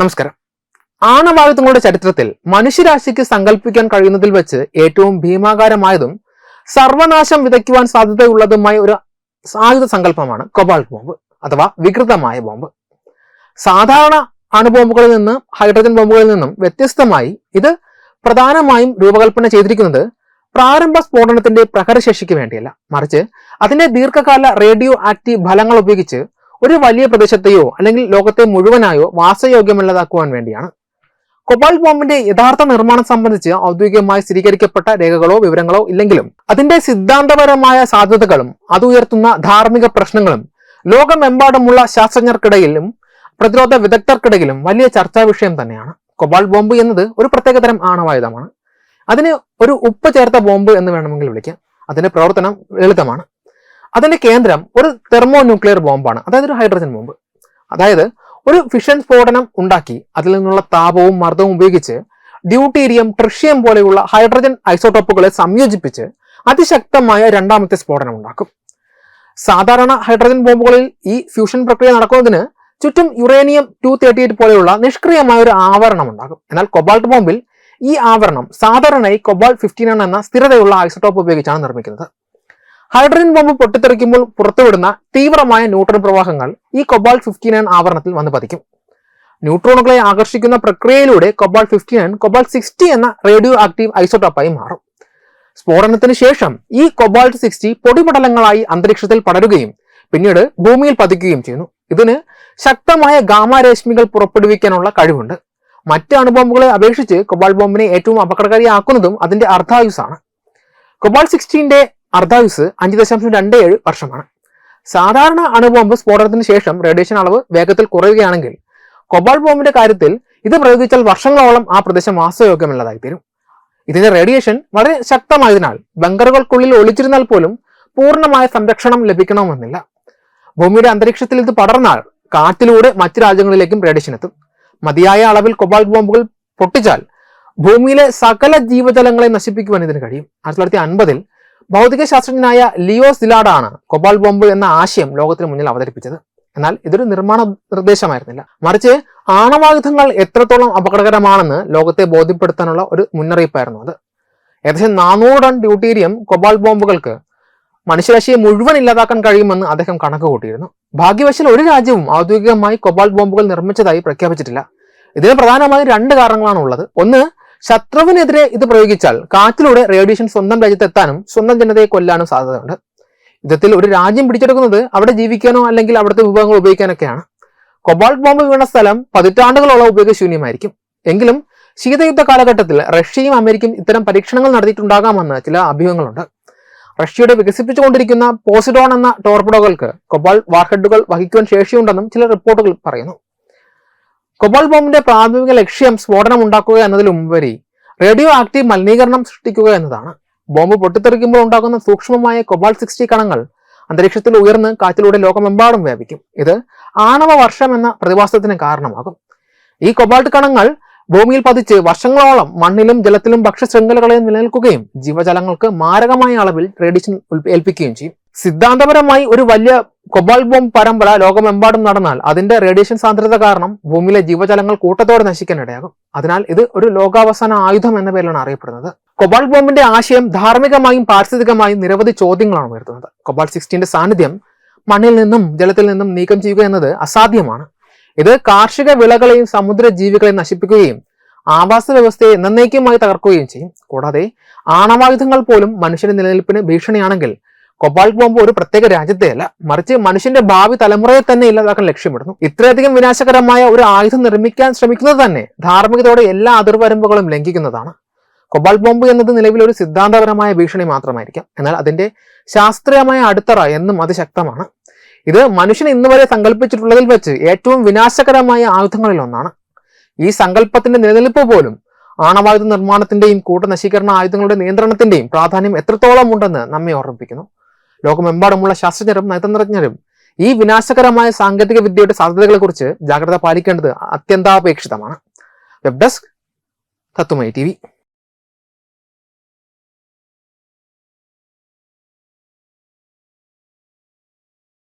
നമസ്കാരം. ആണവായുധങ്ങളുടെ ചരിത്രത്തിൽ മനുഷ്യരാശിക്ക് സങ്കല്പിക്കാൻ കഴിയുന്നതിൽ വെച്ച് ഏറ്റവും ഭീമാകാരമായതും സർവനാശം വിതയ്ക്കുവാൻ സാധ്യതയുള്ളതുമായ ഒരു ആയുധ സങ്കല്പമാണ് കൊബാൾട്ട് ബോംബ് അഥവാ വികൃതമായ ബോംബ്. സാധാരണ അണുബോംബുകളിൽ നിന്നും ഹൈഡ്രജൻ ബോംബുകളിൽ നിന്നും വ്യത്യസ്തമായി ഇത് പ്രധാനമായും രൂപകൽപ്പന ചെയ്തിരിക്കുന്നത് പ്രാരംഭ സ്ഫോടനത്തിന്റെ പ്രഹരശേഷിക്ക് വേണ്ടിയല്ല. മറിച്ച് അതിന്റെ ദീർഘകാല റേഡിയോ ആക്റ്റീവ് ഫലങ്ങൾ ഉപയോഗിച്ച് ഒരു വലിയ പ്രദേശത്തെയോ അല്ലെങ്കിൽ ലോകത്തെ മുഴുവനായോ വാസയോഗ്യമല്ലാതാക്കുവാൻ വേണ്ടിയാണ്. കൊബാൾ ബോംബിന്റെ യഥാർത്ഥ നിർമ്മാണം സംബന്ധിച്ച് ഔദ്യോഗികമായി സ്ഥിരീകരിക്കപ്പെട്ട രേഖകളോ വിവരങ്ങളോ ഇല്ലെങ്കിലും അതിന്റെ സിദ്ധാന്തപരമായ സാധ്യതകളും അത് ഉയർത്തുന്ന ധാർമ്മിക പ്രശ്നങ്ങളും ലോകമെമ്പാടുമുള്ള ശാസ്ത്രജ്ഞർക്കിടയിലും പ്രതിരോധ വിദഗ്ധർക്കിടയിലും വലിയ ചർച്ചാ വിഷയം തന്നെയാണ്. കൊബാൾ ബോംബ് എന്നത് ഒരു പ്രത്യേകതരം ആണവായുധമാണ്. അതിന് ഒരു ഉപ്പ് ചേർത്ത ബോംബ് എന്ന് വേണമെങ്കിൽ വിളിക്കാം. അതിന്റെ പ്രവർത്തനം ലളിതമാണ്. അതിന്റെ കേന്ദ്രം ഒരു തെർമോ ന്യൂക്ലിയർ ബോംബാണ്. അതായത് ഒരു ഹൈഡ്രജൻ ബോംബ്. അതായത് ഒരു ഫിഷൻ സ്ഫോടനം ഉണ്ടാക്കി അതിൽ നിന്നുള്ള താപവും മർദ്ദവും ഉപയോഗിച്ച് ഡ്യൂട്ടീരിയം ട്രിഷ്യം പോലെയുള്ള ഹൈഡ്രജൻ ഐസോട്ടോപ്പുകളെ സംയോജിപ്പിച്ച് അതിശക്തമായ രണ്ടാമത്തെ സ്ഫോടനം ഉണ്ടാക്കും. സാധാരണ ഹൈഡ്രജൻ ബോംബുകളിൽ ഈ ഫ്യൂഷൻ പ്രക്രിയ നടക്കുന്നതിന് ചുറ്റും യുറേനിയം ടു തേർട്ടി എയ്റ്റ് പോലെയുള്ള നിഷ്ക്രിയമായ ഒരു ആവരണം ഉണ്ടാകും. എന്നാൽ കൊബാൾട്ട് ബോംബിൽ ഈ ആവരണം സാധാരണയായി കൊബാൾട്ട് ഫിഫ്റ്റീൻ എന്ന സ്ഥിരതയുള്ള ഐസോട്ടോപ്പ് ഉപയോഗിച്ചാണ് നിർമ്മിക്കുന്നത്. ഹൈഡ്രജൻ ബോംബ് പൊട്ടിത്തെറിക്കുമ്പോൾ പുറത്തുവിടുന്ന തീവ്രമായ ന്യൂട്രോൺ പ്രവാഹങ്ങൾ ഈ കൊബാൾ ഫിഫ്റ്റി നയൻ ആവരണത്തിൽ വന്ന് പതിക്കും. ന്യൂട്രോണുകളെ ആകർഷിക്കുന്ന പ്രക്രിയയിലൂടെ cobalt fifty nine cobalt sixty എന്ന റേഡിയോ ആക്റ്റീവ് ഐസോടോപ്പായി മാറും. സ്ഫോടനത്തിന് ശേഷം ഈ കൊബാൾട്ട് സിക്സ്റ്റി പൊടിപടലങ്ങളായി അന്തരീക്ഷത്തിൽ പടരുകയും പിന്നീട് ഭൂമിയിൽ പതിക്കുകയും ചെയ്യുന്നു. ഇതിന് ശക്തമായ ഗാമാരശ്മികൾ പുറപ്പെടുവിക്കാനുള്ള കഴിവുണ്ട്. മറ്റ് അണുബോംബുകളെ അപേക്ഷിച്ച് കൊബാൾ ബോംബിനെ ഏറ്റവും അപകടകാരിയാക്കുന്നതും അതിന്റെ അർദ്ധായുസാണ് കൊബാൾ സിക്സ്റ്റീന്റെ അർദ്ധായുസ് അഞ്ച് ദശാംശം രണ്ട് ഏഴ് വർഷമാണ്. സാധാരണ അണുബോംബ് സ്ഫോടനത്തിന് ശേഷം റേഡിയേഷൻ അളവ് വേഗത്തിൽ കുറയുകയാണെങ്കിൽ കൊബാൾ ബോംബിന്റെ കാര്യത്തിൽ ഇത് പ്രയോഗിച്ചാൽ വർഷങ്ങളോളം ആ പ്രദേശം വാസയോഗ്യമല്ലാതായി തീരും ഇതിന്റെ റേഡിയേഷൻ വളരെ ശക്തമായതിനാൽ ബങ്കറുകൾക്കുള്ളിൽ ഒളിച്ചിരുന്നാൽ പോലും പൂർണമായ സംരക്ഷണം ലഭിക്കണമെന്നില്ല. ഭൂമിയുടെ അന്തരീക്ഷത്തിൽ ഇത് പടർന്നാൽ കാറ്റിലൂടെ മറ്റു രാജ്യങ്ങളിലേക്കും റേഡിയേഷൻ എത്തും. മതിയായ അളവിൽ കൊബാൾട്ട് ബോംബുകൾ പൊട്ടിച്ചാൽ ഭൂമിയിലെ സകല ജീവജലങ്ങളെ നശിപ്പിക്കുവാൻ ഇതിന് കഴിയും. ആയിരത്തി തൊള്ളായിരത്തി അൻപതിൽ ഭൗതിക ശാസ്ത്രജ്ഞനായ ലിയോ സിലാഡാണ് കൊബാൾ ബോംബ് എന്ന ആശയം ലോകത്തിന് മുന്നിൽ അവതരിപ്പിച്ചത്. എന്നാൽ ഇതൊരു നിർമ്മാണ നിർദ്ദേശമായിരുന്നില്ല. മറിച്ച് ആണവായുധങ്ങൾ എത്രത്തോളം അപകടകരമാണെന്ന് ലോകത്തെ ബോധ്യപ്പെടുത്താനുള്ള ഒരു മുന്നറിയിപ്പായിരുന്നു അത്. ഏകദേശം നാനൂറ് ടൺ ഡ്യൂട്ടീരിയം കൊബാൾ ബോംബുകൾക്ക് മനുഷ്യരാശിയെ മുഴുവൻ ഇല്ലാതാക്കാൻ കഴിയുമെന്ന് അദ്ദേഹം കണക്ക് കൂട്ടിയിരുന്നു ഭാഗ്യവശാൽ ഒരു രാജ്യവും ഔദ്യോഗികമായി കൊബാൾ ബോംബുകൾ നിർമ്മിച്ചതായി പ്രഖ്യാപിച്ചിട്ടില്ല. ഇതിന് പ്രധാനമായും രണ്ട് കാരണങ്ങളാണ് ഉള്ളത് ഒന്ന് ശത്രുവിനെതിരെ ഇത് പ്രയോഗിച്ചാൽ കാറ്റിലൂടെ റേഡിയേഷൻ സ്വന്തം രാജ്യത്ത് എത്താനും സ്വന്തം ജനതയെ കൊല്ലാനും സാധ്യതയുണ്ട്. യുദ്ധത്തിൽ ഒരു രാജ്യം പിടിച്ചെടുക്കുന്നത് അവിടെ ജീവിക്കാനോ അല്ലെങ്കിൽ അവിടുത്തെ വിഭവങ്ങൾ ഉപയോഗിക്കാനൊക്കെയാണ്. കൊബാൾട്ട് ബോംബ് വീണ സ്ഥലം പതിറ്റാണ്ടുകളോളം ഉപയോഗശൂന്യമായിരിക്കും. എങ്കിലും ശീതയുദ്ധ കാലഘട്ടത്തിൽ റഷ്യയും അമേരിക്കയും ഇത്തരം പരീക്ഷണങ്ങൾ നടത്തിയിട്ടുണ്ടാകാമെന്ന് ചില അഭ്യൂഹങ്ങളുണ്ട്. റഷ്യയുടെ വികസിപ്പിച്ചുകൊണ്ടിരിക്കുന്ന പോസിഡോൺ എന്ന ടോർപിഡോകൾക്ക് കൊബാൾ വാർഹെഡുകൾ വഹിക്കുവാൻ ശേഷിയുണ്ടെന്നും ചില റിപ്പോർട്ടുകൾ പറയുന്നു. കൊബാൾ ബോംബിന്റെ പ്രാഥമിക ലക്ഷ്യം സ്ഫോടനം ഉണ്ടാക്കുക എന്നതിലുപരി റേഡിയോ ആക്റ്റീവ് മലിനീകരണം സൃഷ്ടിക്കുക എന്നതാണ്. ബോംബ് പൊട്ടിത്തെറിക്കുമ്പോൾ ഉണ്ടാകുന്ന സൂക്ഷ്മമായ കൊബാൾ സിക്സ്റ്റി കണങ്ങൾ അന്തരീക്ഷത്തിൽ ഉയർന്ന് കാറ്റിലൂടെ ലോകമെമ്പാടും വ്യാപിക്കും. ഇത് ആണവ വർഷം എന്ന പ്രതിഭാസത്തിന് കാരണമാകും. ഈ കൊബാൾട്ട് കണങ്ങൾ ഭൂമിയിൽ പതിച്ച് വർഷങ്ങളോളം മണ്ണിലും ജലത്തിലും ഭക്ഷ്യശൃംഖലകളെയും നിലനിൽക്കുകയും ജീവജാലങ്ങൾക്ക് മാരകമായ അളവിൽ റേഡിയേഷൻ ഏൽപ്പിക്കുകയും ചെയ്യും. സിദ്ധാന്തപരമായി ഒരു വലിയ കൊബാൾ ബോംബ് പരമ്പര ലോകമെമ്പാടും നടന്നാൽ അതിന്റെ റേഡിയേഷൻ സാന്ദ്രത കാരണം ഭൂമിയിലെ ജീവജാലങ്ങൾ കൂട്ടത്തോടെ നശിക്കാനിടയാകും. അതിനാൽ ഇത് ഒരു ലോകാവസാന ആയുധം എന്ന പേരിലാണ് അറിയപ്പെടുന്നത്. കൊബാൾ ബോംബിന്റെ ആശയം ധാർമ്മികമായും പാരിസ്ഥിതികമായും നിരവധി ചോദ്യങ്ങളാണ് ഉയർത്തുന്നത്. കൊബാൾ സിക്സ്റ്റീന്റെ സാന്നിധ്യം മണ്ണിൽ നിന്നും ജലത്തിൽ നിന്നും നീക്കം ചെയ്യുക എന്നത് അസാധ്യമാണ്. ഇത് കാർഷിക വിളകളെയും സമുദ്ര ജീവികളെയും നശിപ്പിക്കുകയും ആവാസ വ്യവസ്ഥയെ എന്നേക്കുമായി തകർക്കുകയും ചെയ്യും. കൂടാതെ ആണവായുധങ്ങൾ പോലും മനുഷ്യന്റെ നിലനിൽപ്പിന് ഭീഷണിയാണെങ്കിൽ കൊബാൾട്ട് ബോംബ് ഒരു പ്രത്യേക രാജ്യത്തെയല്ല മറിച്ച് മനുഷ്യന്റെ ഭാവി തലമുറയെ തന്നെ ഇല്ലാതാക്കാൻ ലക്ഷ്യമിടുന്നു. ഇത്രയധികം വിനാശകരമായ ഒരു ആയുധം നിർമ്മിക്കാൻ ശ്രമിക്കുന്നത് തന്നെ ധാർമ്മികതയോടെ എല്ലാ അതിർവരമ്പുകളും ലംഘിക്കുന്നതാണ്. കൊബാൾട്ട് ബോംബ് എന്നത് നിലവിൽ ഒരു സിദ്ധാന്തപരമായ ഭീഷണി മാത്രമായിരിക്കാം. എന്നാൽ അതിന്റെ ശാസ്ത്രീയമായ അടിത്തറ എന്നും അതിശക്തമാണ് ഇത് മനുഷ്യൻ ഇന്ന് വരെ സങ്കല്പിച്ചിട്ടുള്ളതിൽ വെച്ച് ഏറ്റവും വിനാശകരമായ ആയുധങ്ങളിൽ ഒന്നാണ്. ഈ സങ്കല്പത്തിന്റെ നിലനിൽപ്പ് പോലും ആണവായുധ നിർമ്മാണത്തിന്റെയും കൂട്ടനശീകരണ ആയുധങ്ങളുടെ നിയന്ത്രണത്തിന്റെയും പ്രാധാന്യം എത്രത്തോളം ഉണ്ടെന്ന് നമ്മെ ഓർമ്മിപ്പിക്കുന്നു. ലോകമെമ്പാടുമുള്ള ശാസ്ത്രജ്ഞരും നയതന്ത്രജ്ഞരും ഈ വിനാശകരമായ സാങ്കേതിക വിദ്യയുടെ സാധ്യതകളെക്കുറിച്ച് ജാഗ്രത പാലിക്കേണ്ടത് അത്യന്താപേക്ഷിതമാണ്. വെബ് ഡെസ്ക് തത്തുമൈ ടി